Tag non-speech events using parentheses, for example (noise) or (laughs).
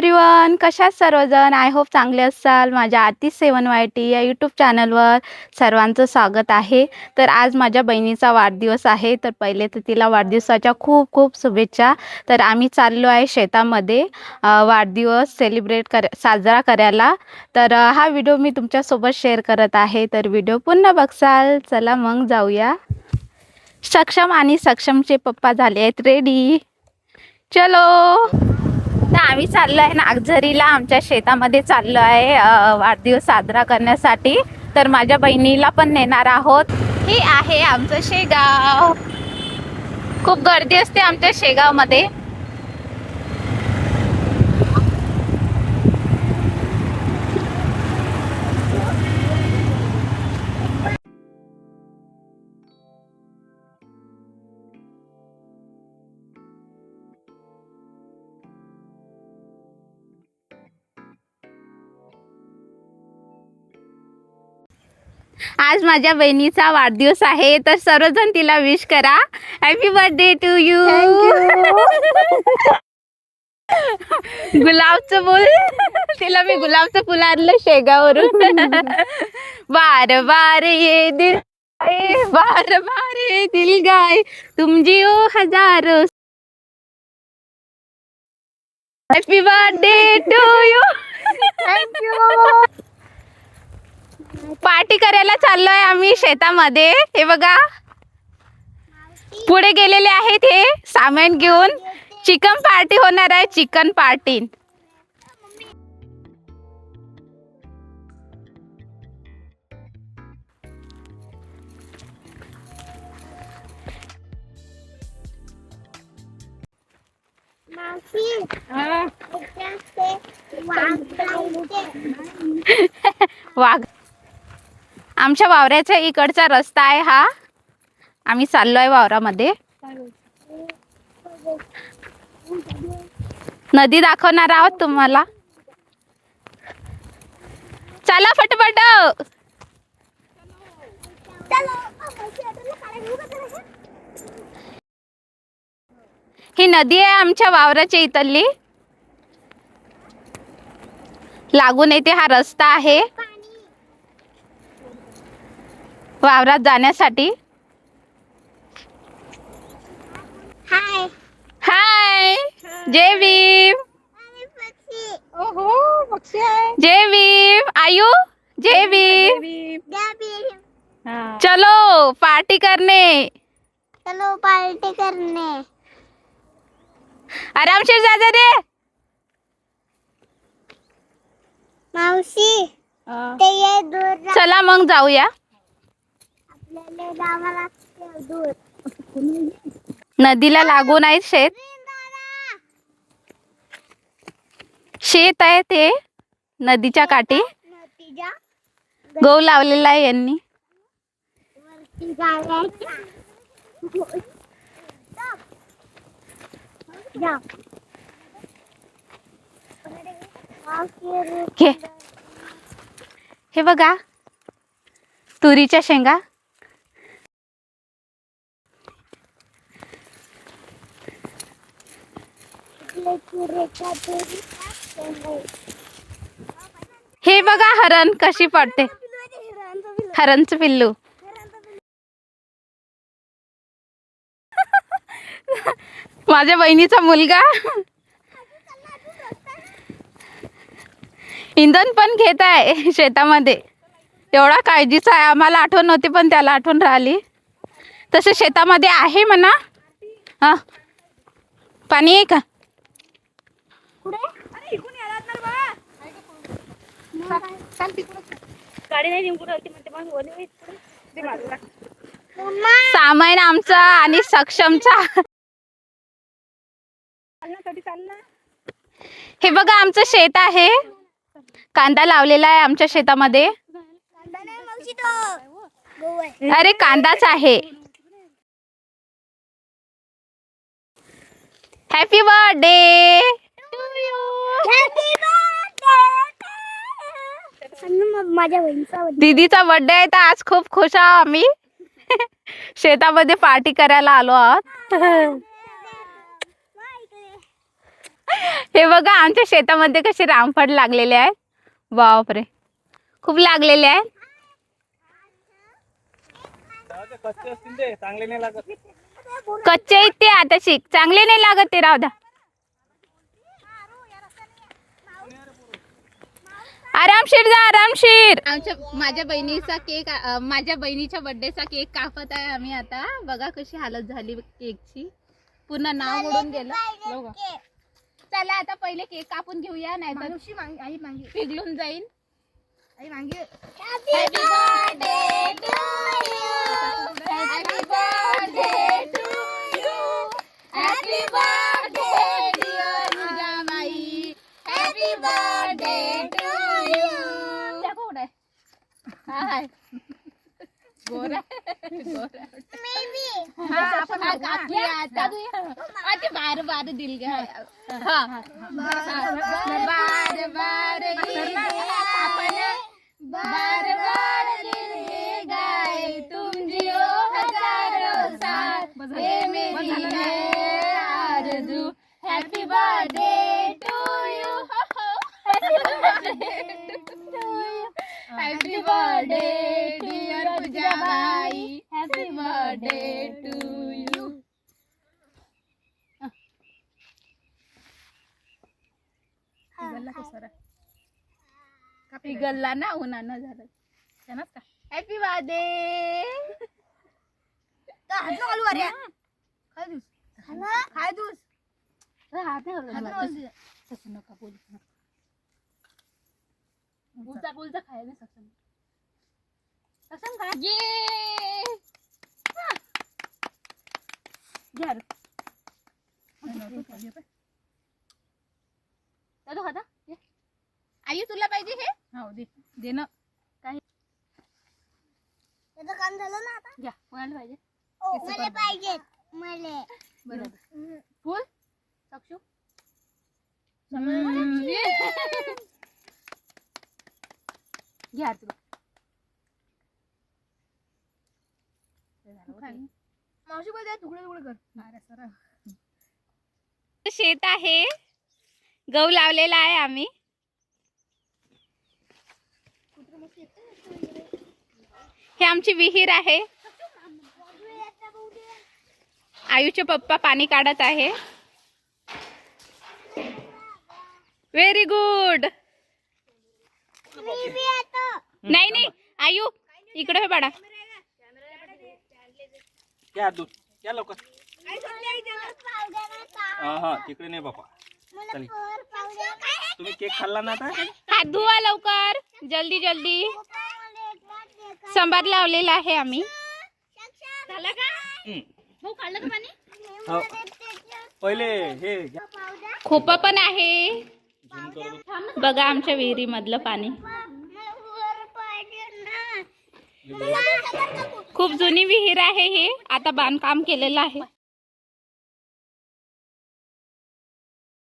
Everyone कशात सर्वजण? I hope चांगले असाल. माझ्या आतिश सेवन वाय टी या यूट्यूब चॅनलवर सर्वांचं स्वागत आहे. तर आज माझ्या बहिणीचा वाढदिवस आहे. तर पहिले तर तिला वाढदिवसाच्या खूप खूप शुभेच्छा. तर आम्ही चाललो आहे शेतामध्ये वाढदिवस सेलिब्रेट कर साजरा करायला. तर हा व्हिडिओ मी तुमच्यासोबत शेअर करत आहे. तर व्हिडिओ पुन्हा बघसाल. चला मग जाऊया. सक्षम आणि सक्षमचे पप्पा झाले आहेत. रेडी चलो! तर आम्ही चाललो आहे नागझरीला आमच्या शेतामध्ये चाललो आहे वाढदिवस साजरा करण्यासाठी. तर माझ्या बहिणीला पण नेणार आहोत. हे आहे आमचं शेगाव. खूप गर्दी असते आमच्या शेगावमध्ये. आज माझ्या बहिणीचा वाढदिवस आहे तर सर्वजण तिला विश करा. हॅपी बर्थडे टू यू गुलाबचं फुल. तिला मी गुलाबचं फुल आणलं शेगावरून. बार बार ये दिल गाए, बार बार ये दिल गाय. तुम जिओ हजारो. Happy birthday to you thank you party करायला चाललोय आम्ही शेतामध्ये. हे बघा. पुढे गेलेले आहेत हे सामान घेऊन. चिकन पार्टी होणार आहे चिकन पार्टी. वाघ. (laughs) आमच्या वावऱ्याच्या इकडचा रस्ता आहे हा. आम्ही चाललोय वावरामध्ये. नदी दाखवणार आहोत तुम्हाला. चला फटफट. ही नदी आहे आमच्या वावराच्या इथली. लागून येते हा रस्ता आहे. वावरात जाण्यासाठी. हाय. हाय. जय भीम. ओहो पक्षी आहे. जय भीम. आयु? जय भीम. चलो पार्टी करने चलो पार्टी करने आरामशीर जा जा रे. मावशी ते ये दूर जा. चला मग जाऊया आपल्याला जावं लागतं दूर नदीला लागून आहे शेत. शेत आहे ते नदीच्या काठी? गहू लावलेला आहे यांनी. हे बघा. तुरीच्या शेंगा इकडे तुरीच्या तुरी. हे बघा हरण कशी पडते. हरणच पिल्लू. माझ्या बहिणीचा मुलगा. इंधन पण घेत आहे शेतामध्ये. एवढा काळजीचा आहे. आम्हाला आठवण नव्हती पण त्याला आठवण राहिली. तसे शेतामध्ये आहे म्हणा. हा. पाणी आहे का? सामान आमचा आणि सक्षमचा. हे बघा आमचं शेत आहे. कांदा लावलेला आहे आमच्या शेतामध्ये. कांदा नाही मावशी तो. गहू आहे. अरे कांदाच आहे. हॅपी बर्थडे माझ्या बहिणीचा दीदीचा बर्थडे आहे तर आज खूप खुश आहोत आम्ही. (laughs) शेतामध्ये पार्टी करायला आलो आहोत. हे बघा आमच्या शेतामध्ये कसे रामफळ लागलेले आहेत बापरे. खूप लागलेले आहेत कच्चे आहेत ते आता शिक. चांगले नाही लागत ते राहू आरामशीर जा आरामशीर आमच्या माझ्या बहिणीचा केक अ, माझ्या बहिणीच्या बर्थडेचा केक कापत आहे आम्ही आता. बघा कशी हालत झाली केकची. पूर्ण नाव मोडून गेलं. बघा. चला आता पहिले केक कापून घेऊया नाही तर आई मागे. पिघलून जाईल आई मागे. हाय. गोरा? गोरा। हा आपण हा, कापूया आता. हा, ते बार बार दिल ग हा। बार बार दिल गे आपण बार बार दिल हैप्पी बर्थडे टू यू पिघलला ना उन्हानं झालं. त्यानंच का? हॅपी बर्थडे हात घालू अरे काय दूस. काय दूस. हात घालू तसं नका बोलू. गुलचा गुलचा खाय ना सक्षम सक्षम खा ये घ्या रे. दादू खाता ये. आई तुला पाहिजे हे हो दे दे ना त्याचं काम झालं ना आता घ्या कोणाला पाहिजे मला पाहिजे मला बरोबर फुल सक्षू घ्या तुला मावशी बोलते तुकडे तुकडे कर. अरे सर शेत आहे. गहू लावलेला आहे आम्ही. हे आमची विहीर आहे. आयुचे पप्पा पाणी काढत आहे. व्हेरी गुड नाही नाही आयु इकडे हे बाळा. या दूध. या लवकर. हा हा तिकडे नाही बापा. चल. तुम्ही केक खाल्ला ना आता? हात धुवा लवकर. जल्दी जल्दी. संभार लावलेला आहे आम्ही. झालं का? हम्म. भाऊ काढलं का पाणी? हो. पहिले हे घ्या. खोपा पण आहे. बघा आमच्या विहिरी मधलं पाणी. खूप जुनी विहीर आहे हे. आता बांधकाम केलेलं आहे.